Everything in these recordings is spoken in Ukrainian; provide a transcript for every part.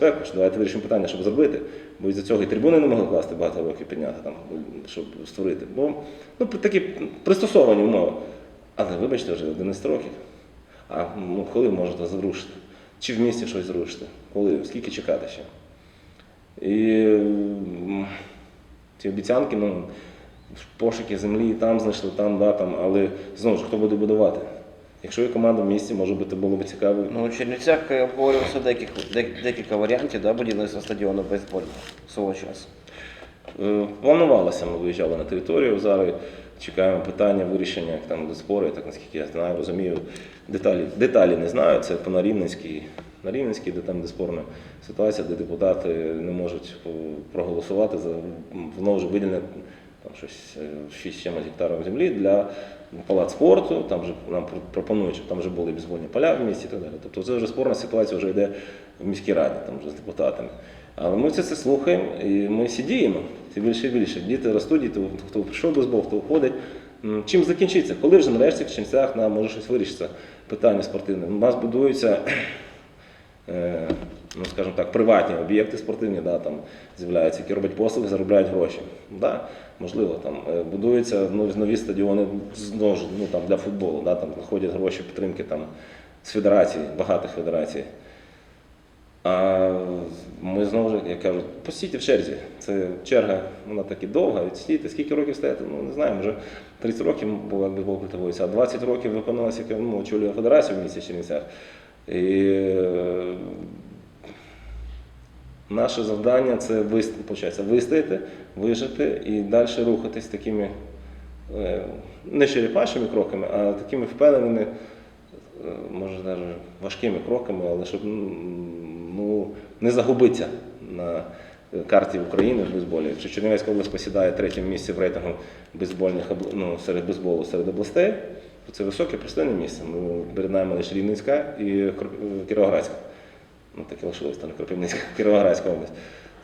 безпеку, що давайте вирішимо питання, щоб зробити. Бо із-за цього і трибуни не могли класти багато років підняти, там, щоб створити. Бо ну, такі пристосовані умови. Але вибачте, вже 11 років. А ну, коли можете зрушити? Чи в місті щось зрушити? Коли? Скільки чекати ще? І ці обіцянки, ну, пошуки землі там знайшли, там, да, там, але знову ж хто буде будувати? Якщо є команда в місті, може бути було б цікаво. Ну, у Чернівцях е, обговорювалося декілька, декілька варіантів да, будівництва стадіону бейсбольного свого часу. Е, Планувалося, ми виїжджали на територію. Зараз чекаємо питання вирішення як там спори, так наскільки я знаю, розумію. Деталі, деталі не знаю. Це по Нарівненській, Нарівненській, де там де спорна ситуація, де депутати не можуть е, проголосувати за знову ж виділення там щось е, 6 чимось гектарів землі для палац спорту. Там вже нам пропонують, щоб там вже були безвольні поля в місті і так далі. Тобто це вже спорна ситуація вже йде в міській раді, там вже з депутатами. Але ми все це слухаємо і ми всі діємо. Це більше і більше. Діти ростуть, діти, хто прийшов без Бог, хто уходить. Чим закінчиться? Коли вже нарешті в Чернівцях нам може щось вирішиться питання спортивне? У нас будуються, е, ну скажімо так, приватні об'єкти спортивні, да, там з'являються, які роблять послуги, заробляють гроші. Да, можливо, там е, будуються ну, нові стадіони знову ну, там, для футболу, да, там знаходять гроші підтримки там, з федерації, багатих федерацій. А ми знову ж, як кажуть, постійте в черзі. Це черга, вона так і довга, відстійте. Скільки років стояти? Ну не знаю, вже 30 років було, якби Бог культивується, а 20 років виконувалася яка ну, очолює федерацію в місті Чернівцях. І е, наше завдання це вис- вистояти, вижити і далі рухатись такими е, не черепашими кроками, а такими впевненими е, може навіть важкими кроками, але щоб ну, не загубитися на карті України в бейсболі. Якщо Чернівецька область посідає третє місце в рейтингу бейсбольних ну, серед бейсболу серед областей, це високе пристойне місце. Ми перед нами лише Рівненська і Кіровоградська. Ну, таке лишилось, там Кропивницька, Кіровоградська область.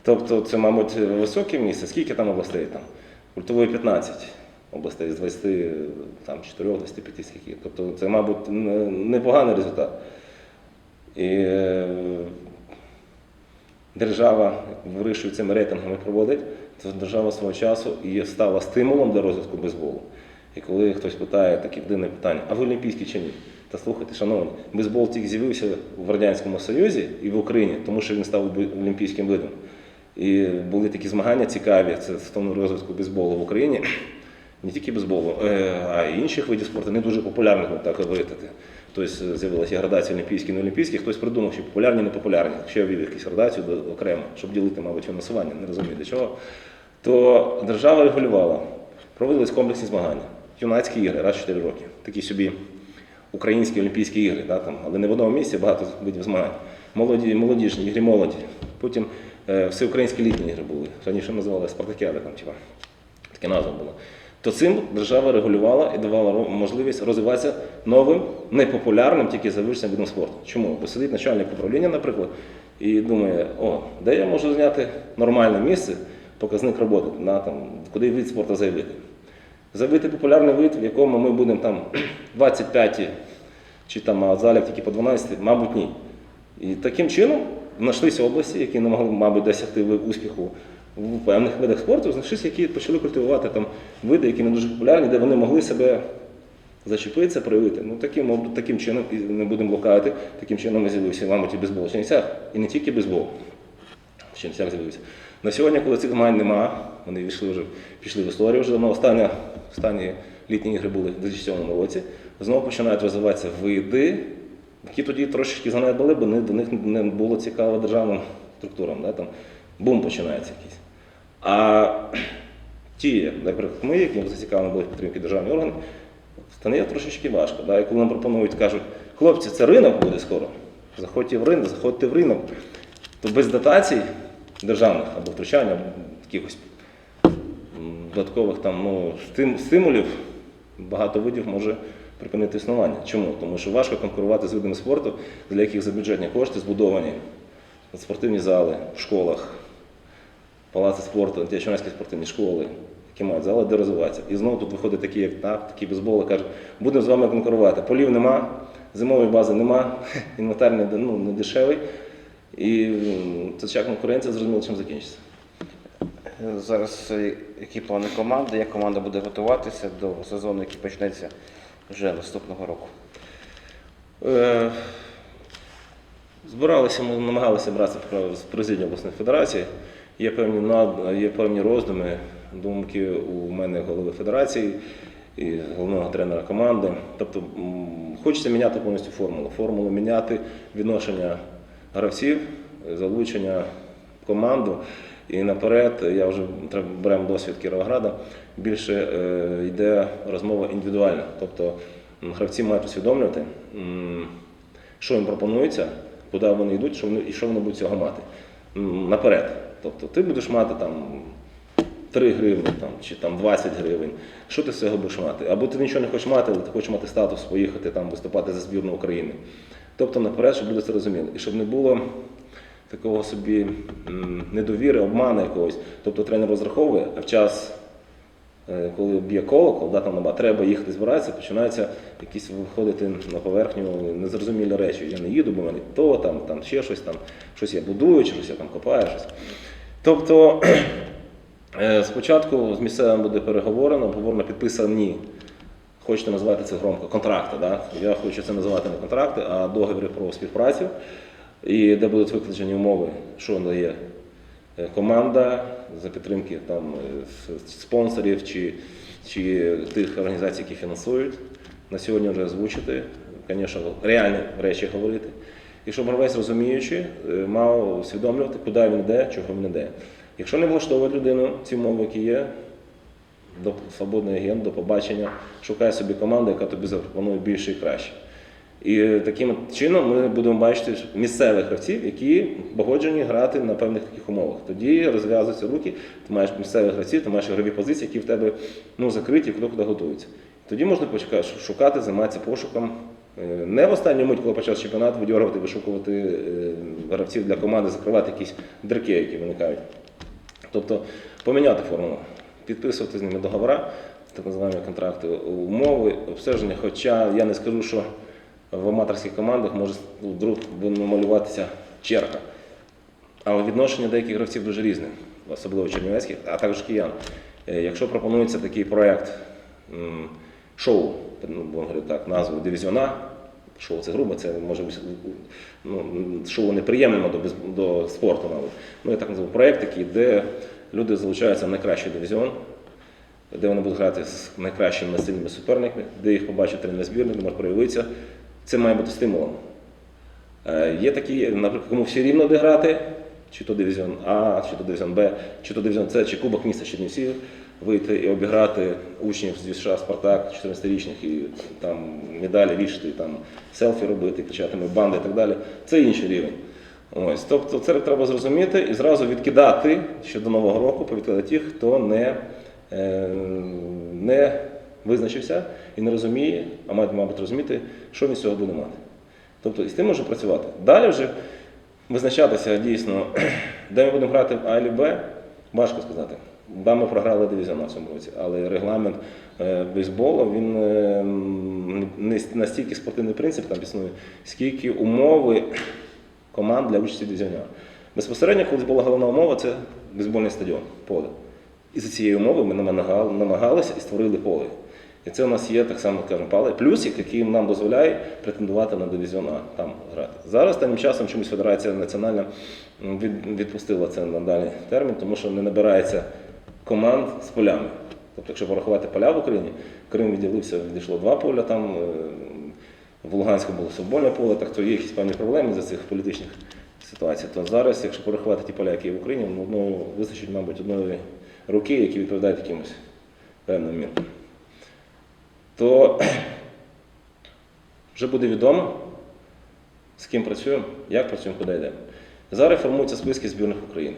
Тобто це, мабуть, високе місце. Скільки там областей там? Культової 15 областей з 20, там, 4, 25 скільки. Тобто це, мабуть, непоганий результат. І е, держава вирішує цими рейтингами проводить, то держава свого часу і стала стимулом для розвитку бейсболу. І коли хтось питає таке єдине питання, а ви олімпійські чи ні? Та слухайте, шановні, бейсбол тільки з'явився в Радянському Союзі і в Україні, тому що він став олімпійським видом. І були такі змагання цікаві, це стосовно розвитку бейсболу в Україні. Не тільки бейсболу, е, а й інших видів спорту, не дуже популярних, так говорити. Тобто з'явилася градація олімпійські, не олімпійські, хтось придумав, що популярні, не популярні. Ще ввів якусь градацію окремо, щоб ділити, мабуть, фінансування, не розумію для чого. То держава регулювала, проводились комплексні змагання, юнацькі ігри раз в 4 роки. Такі собі українські олімпійські ігри, да, там, але не в одному місці, багато видів змагань. Молоді, молодіжні, ігри молоді. Потім е, всеукраїнські літні ігри були. Раніше називали Спартакіади, там, типа, така назва була. То цим держава регулювала і давала можливість розвиватися новим, непопулярним, тільки завершеним видом спорту. Чому? Бо сидить начальник управління, наприклад, і думає, о, де я можу зняти нормальне місце, показник роботи, на, там, куди вид спорту заявити. Заявити популярний вид, в якому ми будемо там 25 чи там а тільки по 12, мабуть, ні. І таким чином знайшлися області, які не могли, мабуть, досягти успіху в певних видах спорту, знайшлися, які почали культивувати там види, які не дуже популярні, де вони могли себе зачепитися, проявити. Ну, таким, таким чином, і не будемо лукавити, таким чином з'явився, мабуть, і бейсбол в Чернівцях. І не тільки бейсбол. В Чернівцях з'явився. На сьогодні, коли цих змагань нема, вони війшли вже, пішли в історію вже давно. Останні, останні літні ігри були в 2007 році. Знову починають розвиватися види, які тоді трошечки занедбали, бо до них не було цікаво державним структурам. Да? Там бум починається якийсь. А ті, наприклад, ми, які зацікавлені були підтримки державних органів, стане трошечки важко. Да? І коли нам пропонують, кажуть, хлопці, це ринок буде скоро. Заходьте в ринок, заходьте в ринок, то без дотацій державних або втручання, або якихось додаткових там, ну, стим- стимулів багато видів може припинити існування. Чому? Тому що важко конкурувати з видами спорту, для яких за бюджетні кошти збудовані спортивні зали в школах, палаци спорту, ті спортивні школи, які мають зали, де розвиватися. І знову тут виходить такі, як ТАП, такі бейсболи, кажуть, будемо з вами конкурувати. Полів нема, зимової бази нема, інвентар ну, не дешевий. І ця конкуренція зрозуміло, чим закінчиться. Зараз е, які плани команди, як команда буде готуватися до сезону, який почнеться вже наступного року? Е, Збиралися, ми намагалися братися з президією обласної федерації. Є певні, над- є певні роздуми, думки у мене голови федерації і головного тренера команди. Тобто хочеться міняти повністю формулу. Формулу міняти відношення гравців, залучення в команду. І наперед, я вже беремо досвід Кіровограда, більше е, йде розмова індивідуальна. Тобто гравці мають усвідомлювати, що їм пропонується, куди вони йдуть, що вони, і що вони будуть цього мати. Наперед. Тобто ти будеш мати там 3 гривні там, чи там 20 гривень. Що ти з цього будеш мати? Або ти нічого не хочеш мати, але ти хочеш мати статус, поїхати там виступати за збірну України. Тобто наперед, щоб люди це розуміли. І щоб не було такого собі недовіри, обману якогось. Тобто тренер розраховує, а в час Е, коли б'є колокол, да, там треба їхати збиратися, починаються якісь виходити на поверхню незрозумілі речі. Я не їду, бо в мене то, там, там ще щось, там, щось я будую, щось я там копаю. Щось. Тобто е, спочатку з місцевим буде переговорено, обговорено підписані, хочете називати це громко, контракти. Да? Я хочу це називати не контракти, а договори про співпрацю, і де будуть викладені умови, що дає е, команда за підтримки там, е, спонсорів чи, чи тих організацій, які фінансують. На сьогодні вже озвучити, звісно, реальні речі говорити. І щоб гравець розуміючи, е, мав усвідомлювати, куди він йде, чого він йде. Якщо не влаштовує людину ці умови, які є, до свободний агент, до побачення, шукай собі команду, яка тобі запропонує більше і краще. І таким чином ми будемо бачити місцевих гравців, які погоджені грати на певних таких умовах. Тоді розв'язуються руки, ти маєш місцевих гравців, ти маєш ігрові позиції, які в тебе ну, закриті, хто куди готується. Тоді можна почекати, шукати, займатися пошуком. Е, Не в останню мить, коли почався чемпіонат, видьоргувати, вишукувати е, гравців для команди, закривати якісь дірки, які виникають. Тобто поміняти формулу, підписувати з ними договори, так називаємо контракти, умови, обстеження. Хоча я не скажу, що в аматорських командах може ну, вдруг намалюватися черга. Але відношення деяких гравців дуже різне, особливо чернівецьких, а також киян. Е, Якщо пропонується такий проєкт шоу, ну, будемо говорити так, назву дивізіона, шоу це грубо, це може бути ну, шоу неприємним до, до спорту, мабуть. Ну, я так називаю проєкт такий, де люди залучаються в найкращий дивізіон, де вони будуть грати з найкращими сильними суперниками, де їх побачить тренер збірник, може проявитися. Це має бути стимулом. Е, Є такі, наприклад, кому всі рівно де грати, чи то дивізіон А, чи то дивізіон Б, чи то дивізіон С, чи Кубок міста Чернівців, вийти і обіграти учнів з США Спартак 14-річних і там медалі вішати, там селфі робити, кричати ми банда і так далі. Це інший рівень. Ось, тобто це треба зрозуміти і зразу відкидати ще до Нового року, повідкидати тих, хто не, е, не визначився і не розуміє, а має, мабуть, розуміти, що він з цього буде мати. Тобто і з тим можна працювати. Далі вже визначатися дійсно, де ми будемо грати в А чи Б, важко сказати. Да, ми програли дивізіон в цьому році, але регламент е, бейсболу він е, не настільки спортивний принцип там існує, скільки умови команд для участі в дивізіоні. Безпосередньо, колись була головна умова, це бейсбольний стадіон, поле. І за цією умовою ми намагалися і створили поле. І це у нас є так само, кажемо, пале, плюсик, який нам дозволяє претендувати на дивізіон А, там грати. Зараз тим часом чомусь Федерація Національна відпустила це на далі термін, тому що не набирається команд з полями. Тобто, якщо порахувати поля в Україні, Крим відділився, відійшло два поля, там е, в Луганську було футбольне поле, так то є якісь певні проблеми за цих політичних ситуацій. То зараз, якщо порахувати ті поля, які є в Україні, ну, вистачить, мабуть, одної руки, які відповідають якимось певним мірам. То вже буде відомо, з ким працюємо, як працюємо, куди йдемо. Зараз формуються списки збірних України,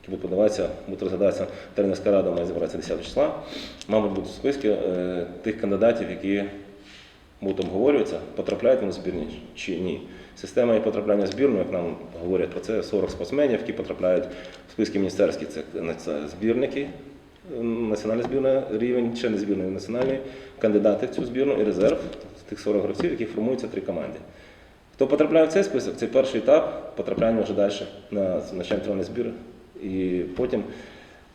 які будуть подаватися, будуть розглядатися, тренерська рада має зібратися 10 числа. Мабуть, будуть списки е, тих кандидатів, які будуть обговорюватися, потрапляють вони в збірні чи ні. Система і потрапляння в збірну, як нам говорять про це, 40 спортсменів, які потрапляють в списки міністерські, це збірники, національна збірна рівень, ще не збірної національної, кандидати в цю збірну і резерв з тих 40 гравців, які формуються три команди. Хто потрапляє в цей список, це перший етап потрапляння вже далі на національний збір і потім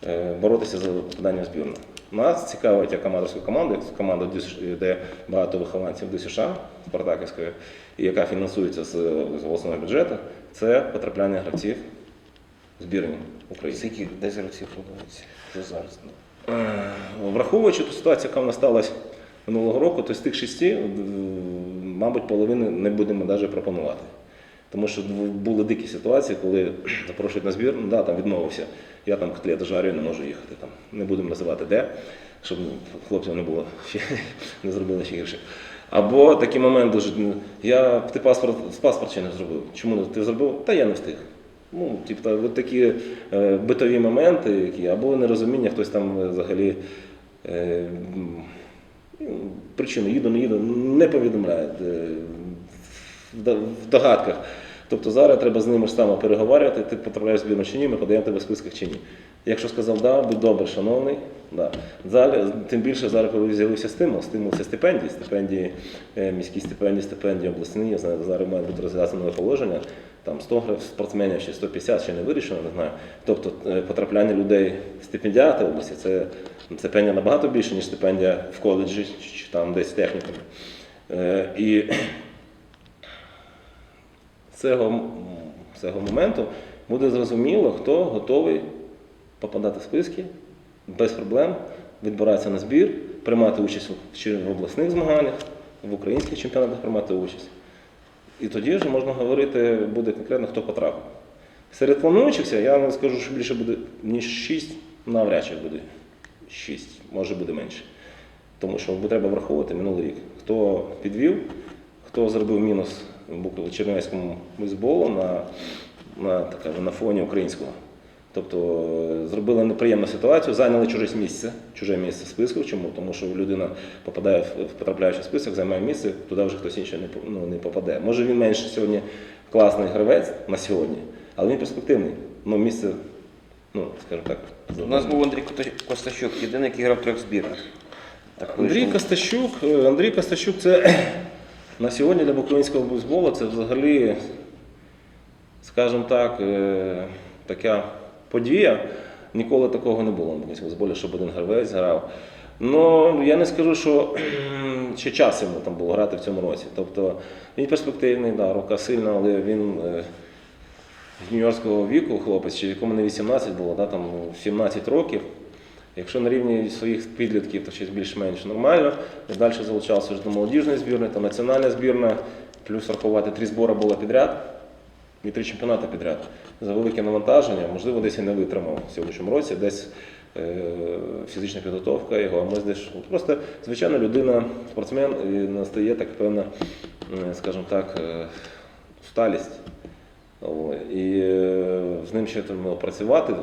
е, боротися за попадання в збірну. Нас цікавить як аматорська команда, як команда, де багато вихованців ДЮСШ Спартаківської, і яка фінансується з, обласного бюджету, це потрапляння гравців в збірні України. Скільки десь гравців планується вже зараз? Е, Враховуючи ту ситуацію, яка в нас сталася минулого року, то з тих шести, е, мабуть, половини не будемо навіть пропонувати. Тому що були дикі ситуації, коли запрошують на збір, ну да, там відмовився. Я там котлети жарю, не можу їхати. Там. Не будемо називати де, щоб хлопців не було не зробили ще гірше. Або такий момент дуже. Я ти паспорт паспорт ще не зробив. Чому ти зробив? Та я не встиг. Ну, тобто, от такі е, битові моменти, які, або нерозуміння, хтось там е, взагалі е, ну, причину їду, не їду, не повідомляє е, в догадках. Тобто зараз треба з ними ж саме переговорювати, ти потрапляєш в збірну чи ні, ми подаємо тебе в списках чи ні. Якщо сказав да, будь добре, шановний. Да. Зараз, тим більше зараз, коли з'явився стимул, стимул це стипендії, стипендії, е, міські стипендії, стипендії обласні, я знаю, зараз має бути розглянуто нове положення, там 100 грав- спортсменів ще 150 ще не вирішено, не знаю. Тобто е, потрапляння людей в стипендіати області це стипендія набагато більше, ніж стипендія в коледжі чи, чи там десь технікумі. Е, І цього, цього моменту буде зрозуміло, хто готовий попадати в списки без проблем, відбиратися на збір, приймати участь в обласних змаганнях, в українських чемпіонатах приймати участь. І тоді вже можна говорити буде конкретно, хто потрапив. Серед плануючихся, я не скажу, що більше буде, ніж 6, навряд чи буде 6, може буде менше. Тому що треба враховувати минулий рік. Хто підвів, хто зробив мінус в Чернівецькому бейсболу на, на, так кажу, на фоні українського. Тобто е, зробили неприємну ситуацію, зайняли чуже місце, чуже місце в списку. Чому? Тому що людина попадає в потрапляючи в список, займає місце, туди вже хтось інший не, ну, не попаде. Може він менше сьогодні класний гравець на сьогодні, але він перспективний. Ну, місце, ну, скажімо так, У нас був Андрій Костащук, єдиний, який грав в трьох збірах. Так Андрій. Костащук, е, Андрій Костащук це на сьогодні для українського бейсболу це взагалі, скажімо так, е, така подія. Ніколи такого не було на українському бейсболі, щоб один гравець грав. Ну, я не скажу, що ще час йому там було грати в цьому році. Тобто він перспективний, да, рука сильна, але він е, юніорського віку, хлопець, чи якому не 18 було, да, там 17 років. Якщо на рівні своїх підлітків, то щось більш-менш нормально. Далі залучався до молодіжної збірної та національна збірна, плюс рахувати три збори було підряд і три чемпіонати підряд. За велике навантаження, можливо, десь і не витримав в сьогоднішньому році, десь е, фізична підготовка його, а ми десь просто звичайна людина, спортсмен, і настає так певна, е, скажімо так, е, усталість. І е, з ним ще треба працювати.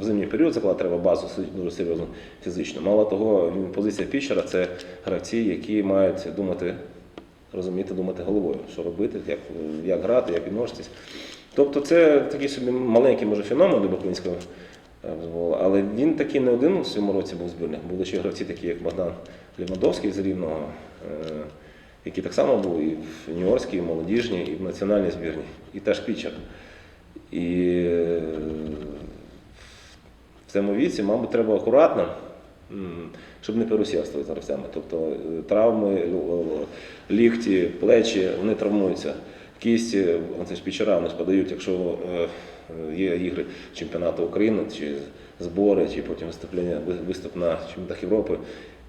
В зимній період закладати треба базу дуже серйозно фізично. Мало того, позиція пічера це гравці, які мають думати, розуміти, думати головою, що робити, як, як грати, як відноситись. Тобто це такий собі маленький може феномен е, футболу, але він такий не один у цьому році був збірних. Були ще гравці, такі як Богдан Лівандовський з Рівного, е, який так само був і в Нью-Йоркській, і в молодіжній, і в національній збірні, і теж пічер. І е, в цьому віці, мабуть, треба акуратно, щоб не переусердствувати з гравцями. Тобто е, травми, е, лікті, плечі, вони травмуються. Кісті, це ж пічера вони спадають, якщо е, е, є ігри чемпіонату України, чи збори, чи потім виступлення, виступ на чемпіонатах Європи.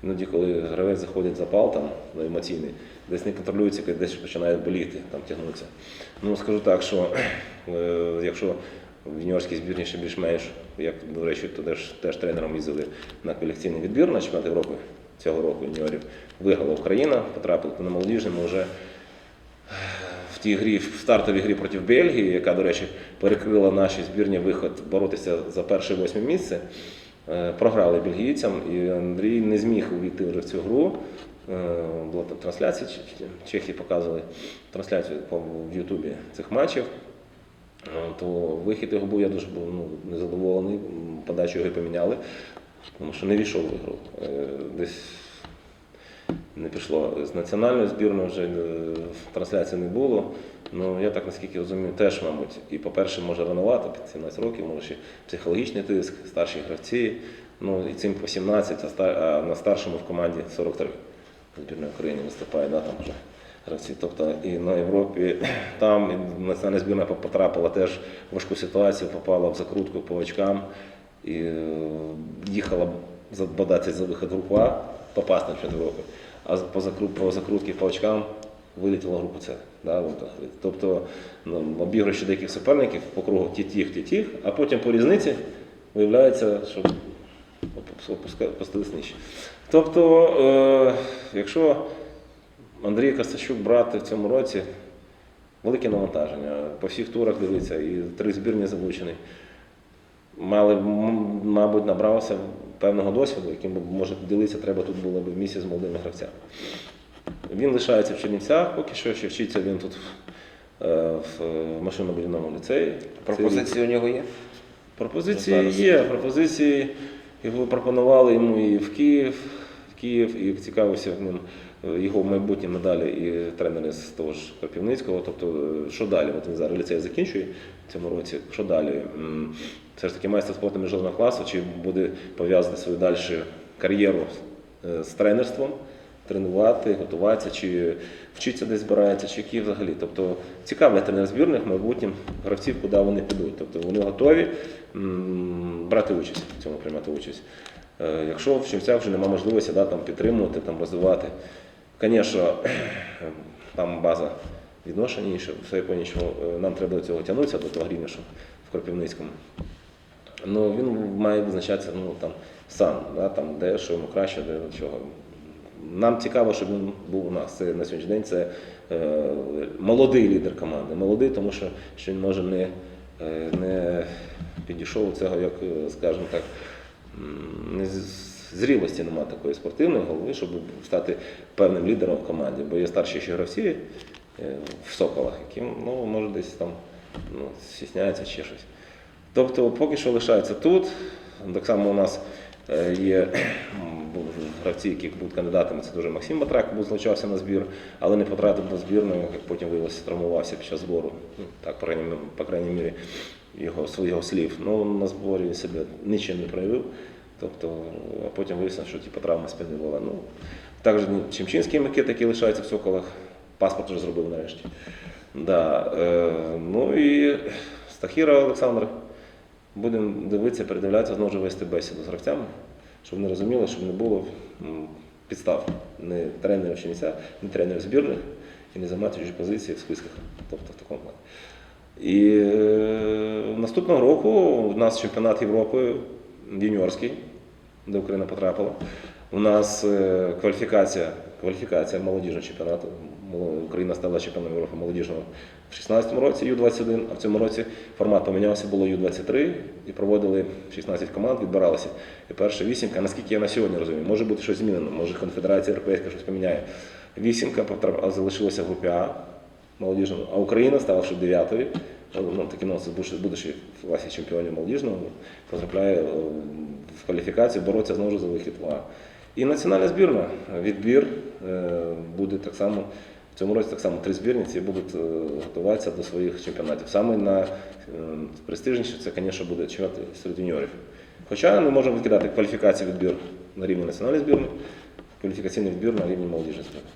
Іноді, коли гравець заходить в запал там, на емоційний, десь не контролюється, десь починає боліти, там тягнутися. Ну, скажу так, що е, якщо в юніорській збірні ще більш-менш, як, до речі, то теж, теж тренером їздили на колекційний відбір на чемпіонат Європи цього року юніорів, виграла Україна, потрапили на молодіжному вже в тій грі, в стартовій грі проти Бельгії, яка, до речі, перекрила наші збірні виход боротися за перше восьме місце. Е, Програли бельгійцям, і Андрій не зміг увійти вже в цю гру. Е, Була там трансляція, Ч- Ч- Чехії показували трансляцію в Ютубі цих матчів. Е, То вихід його був, я дуже був ну, незадоволений. Подачу його поміняли, тому що не війшов в ігру. Е, Десь не пішло. З національною збірною вже трансляції не було. Ну, я так наскільки розумію, теж, мабуть, і по-перше, може ранувато, під 17 років, може ще психологічний тиск, старші гравці. Ну і цим по 17, а на старшому в команді 43 збірної України виступає, да, там вже гравці. Тобто і на Європі там і національна збірна потрапила теж в важку ситуацію, попала в закрутку по очкам і е, їхала бодатися за вихід групу А, попасти на чемпіонат Європи. А по, по закрутці по очкам вилетіла в групу С. Да, тобто ну, обігруючи деяких суперників по кругу ті-тіх, ті-тіх, а потім по різниці виявляється, що опу- опустились нижче. Тобто, е, якщо Андрій Костащук брати в цьому році, велике навантаження. По всіх турах дивиться, і три збірні залучені. Мали, мабуть, набрався певного досвіду, яким може ділитися треба тут було б в місці з молодими гравцями. Він лишається в Чернівцях, поки що ще вчиться він тут е, в машинно-будівному ліцеї. Пропозиції у нього є? Пропозиції є. Пропозиції його пропонували йому і в Київ, Київ, і цікавився ним е, його майбутнім надалі і тренери з того ж Карпівницького. Тобто, е, що далі? От він зараз ліцей закінчує в цьому році. Що далі? Все ж таки майстер спорту міжнародного класу, чи буде пов'язати свою далі кар'єру е, з тренерством, тренувати, готуватися, чи вчитися десь збирається, чи які взагалі. Тобто цікавлять тренер збірних майбутнім гравців, куди вони підуть. Тобто вони готові брати участь в цьому, приймати участь. Е, Якщо в Чернівцях вже немає можливості да, там, підтримувати, там, розвивати, звісно, там база відношень інша, все що нам треба до цього тягнутися, до того рівня, що в Кропивницькому. Ну, він має визначатися ну, там, сам, да, там, де що йому краще, де до чого. Нам цікаво, щоб він був у нас. Це на сьогоднішній день це е, молодий лідер команди. Молодий, тому що, що він може не, е, не підійшов до цього, як, е, скажімо так, зрілості немає такої спортивної голови, щоб стати певним лідером в команді. Бо є старші ще гравці е, в соколах, які ну, може десь там ну, стісняються чи щось. Тобто поки що лишаються тут. Так само у нас е, є гравці, які будуть кандидатами. Це дуже Максим Батрак був злучався на збір, але не потрапив до збірної, як потім виявилося, травмувався під час збору. Ну, Так, по крайній мірі, його, своїх слів. Ну, на зборі він себе нічим не проявив. Тобто, а потім вияснилося, що типу, травма спини була. Ну, також Чимчинський Микита, який лишається в Соколах, паспорт вже зробив нарешті. Да, е, ну і Стахіра Олександр. Будемо дивитися, передивлятися, знову ж вести бесіду з гравцями, щоб вони розуміли, щоб не було підстав не тренерів Чернівця, не тренерів збірних і не займати позиції в списках. Тобто в такому плані. І е, наступного року у нас чемпіонат Європи юніорський, де Україна потрапила. У нас е, кваліфікація, кваліфікація молодіжного чемпіонату. Україна стала чемпіоном Європи молодіжного в 16 році Ю-21, а в цьому році формат помінявся, було Ю-23 і проводили 16 команд, відбиралися. І перша вісімка, наскільки я на сьогодні розумію, може бути щось змінено, може конфедерація європейська щось поміняє. Вісімка залишилася в групі А молодіжному, а Україна, ставши дев'ятою, ну, таким носом, будучи- в класі чемпіонів молодіжного, потрапляє е, в кваліфікацію, бороться знову за вихід в. І національна збірна, відбір е, буде так само. В цьому році так само три збірниці будуть е, готуватися до своїх чемпіонатів. Саме на престижніше це, звісно, буде чемпіонат серед юніорів. Хоча ми можемо викидати кваліфікацію відбір на рівні національної збірної, кваліфікаційний відбір на рівні молодіжної збірної.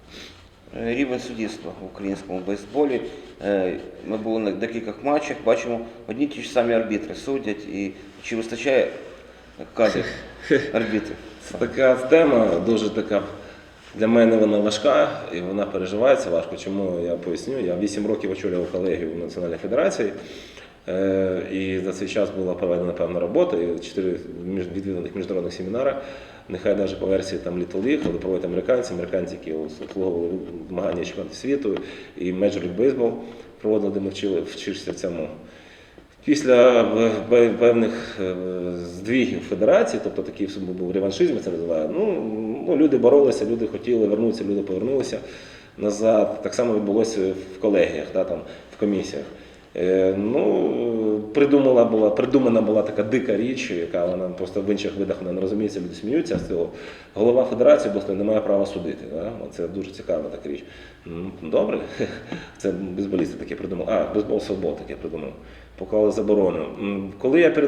Е, Рівень суддівства в українському бейсболі. Е, Ми були на декількох матчах, бачимо, одні ті ж самі арбітри судять. І чи вистачає кадрів арбітрів? Це така тема, дуже така для мене вона важка і вона переживається важко. Чому я поясню? Я 8 років очолював колегію в Національній федерації. Е, І за цей час була проведена певна робота, і чотири між- відвіданих міжнародних семінари. Нехай навіть по версії там Little League, але проводять американці, американці, які обслуговували змагання чемпіонатів світу і Major League Baseball проводили, де ми вчили вчишся цьому. Після певних е, здвігів федерації, тобто такий був реваншизм, це називаю. Ну, ну, люди боролися, люди хотіли вернутися, люди повернулися назад. Так само відбулося в колегіях, да, там, в комісіях. Е, Ну, придумала була, придумана була така дика річ, яка вона просто в інших видах не розуміється, люди сміються з цього. Голова Федерації обласної не має права судити. Да? Це дуже цікава така річ. Ну, Добре, це бейсболісти таке придумали. А, бейсбол свобод таке придумав. Поклали заборону. Коли я